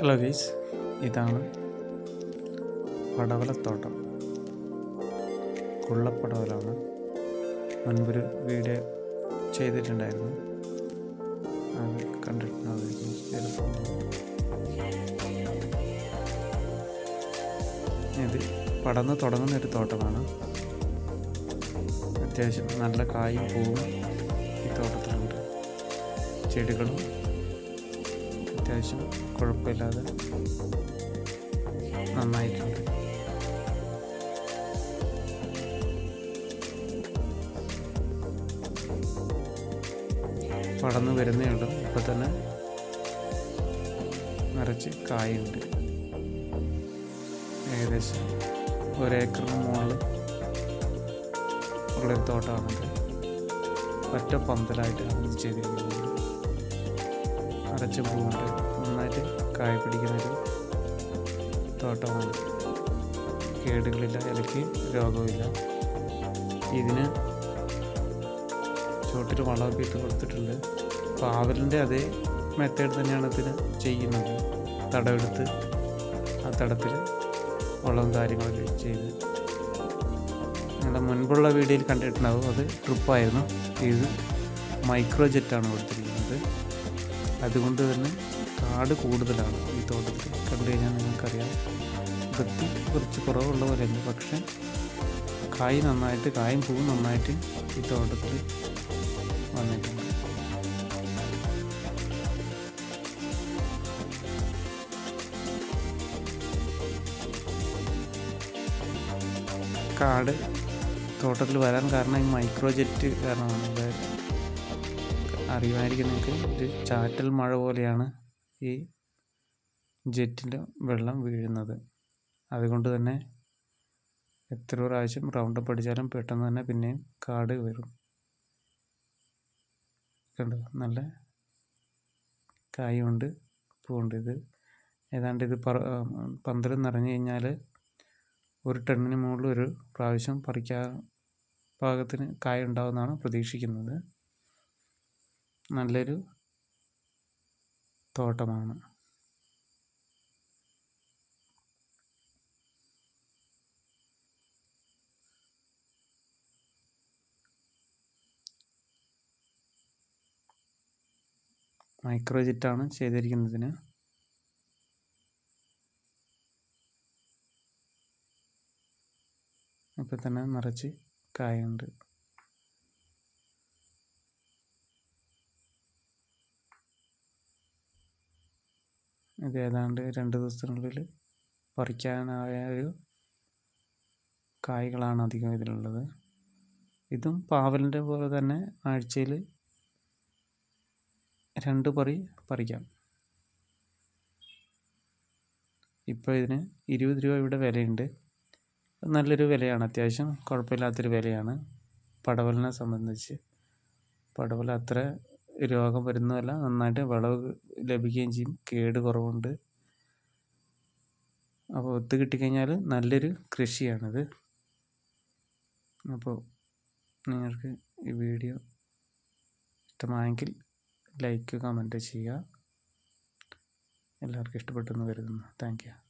Hello guys ഇതാണ് പടവലത്തോട്ടം. കുള്ളപ്പടവലാണ്. മുൻപൊരു video ചെയ്തിട്ടുണ്ടായിരുന്നു. അത് കണ്ടിട്ടുണ്ടാവും ചിലപ്പോൾ ഇത് പടന്ന് തുടങ്ങുന്ന ഒരു തോട്ടമാണ്. അത്യാവശ്യം നല്ല കായും പൂവും ഈ തോട്ടത്തിലുണ്ട്. ചെടികളും അത്യാവശ്യം കുഴപ്പമില്ലാതെ നന്നായിട്ടുണ്ട്. പടന്ന് വരുന്നേ ഉള്ളൂ. ഇപ്പം തന്നെ നിറച്ച് കായുണ്ട്. ഏകദേശം ഒരേക്കറിന് മുകളിൽ ഉള്ളൊരു തോട്ടമാണ് ഒറ്റ പന്തലായിട്ടാണ് ഇത് ചെയ്തിരിക്കുന്നത്. അരച്ച പോകുന്നുണ്ട് നന്നായിട്ട് കായ പിടിക്കുന്നൊരു തോട്ടമാണ്. കേടുകളില്ല ഇലയ്ക്ക് രോഗമില്ല ഇതിന് ചുവട്ടിൽ വളമൊക്കെ ഇട്ട് കൊടുത്തിട്ടുണ്ട്. പാവലിന്റെ അതേ മെത്തേഡ് തന്നെയാണ് ഇതിന് ചെയ്യുന്നത്. തടമെടുത്ത് ആ തടത്തിൽ വളവും കാര്യങ്ങളൊക്കെ ചെയ്ത്. ഞങ്ങളുടെ മുൻപുള്ള വീഡിയോയിൽ കണ്ടിട്ടുണ്ടാവും അത് ട്രിപ്പായിരുന്നു ഇത് മൈക്രോ ജെറ്റാണ് കൊടുത്തിരിക്കുന്നത്. അതുകൊണ്ട് തന്നെ കാട് കൂടുതലാണ് ഈ തോട്ടത്തിൽ. കണ്ടു കഴിഞ്ഞാൽ നിങ്ങൾക്കറിയാം. വൃത്തി കുറച്ച് കുറവുള്ള പോലെയുണ്ട് പക്ഷേ കായ് നന്നായിട്ട് കായും പൂവും നന്നായിട്ട് ഈ തോട്ടത്തിൽ വന്നിട്ടുണ്ട്. കാട് തോട്ടത്തിൽ വരാൻ കാരണം ഈ മൈക്രോ ജെറ്റ് കാരണമാണ്. അതായത് അറിയുമായിരിക്കും നിങ്ങൾക്ക്. ഒരു ചാറ്റൽ മഴ പോലെയാണ് ഈ ജെറ്റിന്റെ വെള്ളം വീഴുന്നത്. അതുകൊണ്ട് തന്നെ എത്ര പ്രാവശ്യം റൗണ്ട് അടിച്ചാലും പെട്ടെന്ന് തന്നെ പിന്നെയും കാട് വരും. കണ്ടോ? നല്ല കായുണ്ട് പൂവുണ്ട്. ഇത് ഏതാണ്ട് ഇത് പറ പന്തൽ നിറഞ്ഞു കഴിഞ്ഞാൽ ഒരു ടണ്ണിന് മുകളിൽ ഒരു പ്രാവശ്യം പറിക്കാൻ പാകത്തിന് കായ ഉണ്ടാവുമെന്നാണ് പ്രതീക്ഷിക്കുന്നത്. നല്ലൊരു തോട്ടമാണ്. മൈക്രോജിറ്റാണ് ചെയ്തിരിക്കുന്നതിന്. ഇപ്പം തന്നെ നിറച്ച് കായുണ്ട്. ഇത് ഏതാണ്ട് രണ്ട് ദിവസത്തിനുള്ളിൽ പറിക്കാനായ ഒരു കായ്കളാണ് അധികം ഇതിലുള്ളത്. ഇതും പാവലിന്റെ പോലെ തന്നെ ആഴ്ചയിൽ രണ്ട് പറി പറിക്കാം. ഇപ്പോൾ ഇതിന് ഇരുപത് രൂപ ഇവിടെ വിലയുണ്ട്. നല്ലൊരു വിലയാണ്. അത്യാവശ്യം കുഴപ്പമില്ലാത്തൊരു വിലയാണ്. പടവലിനെ സംബന്ധിച്ച് പടവൽ അത്ര രോഗം വരുന്നതല്ല. നന്നായിട്ട് വിളവ് ലഭിക്കുകയും ചെയ്യും. കേട് കുറവുണ്ട്. അപ്പോൾ ഒത്ത് കിട്ടിക്കഴിഞ്ഞാൽ നല്ലൊരു കൃഷിയാണിത്. അപ്പോൾ നിങ്ങൾക്ക് ഈ വീഡിയോ ഇഷ്ടമായെങ്കിൽ ലൈക്ക് കമന്റ് ചെയ്യുക. എല്ലാവർക്കും ഇഷ്ടപ്പെട്ടെന്ന് കരുതുന്നു. Thank you.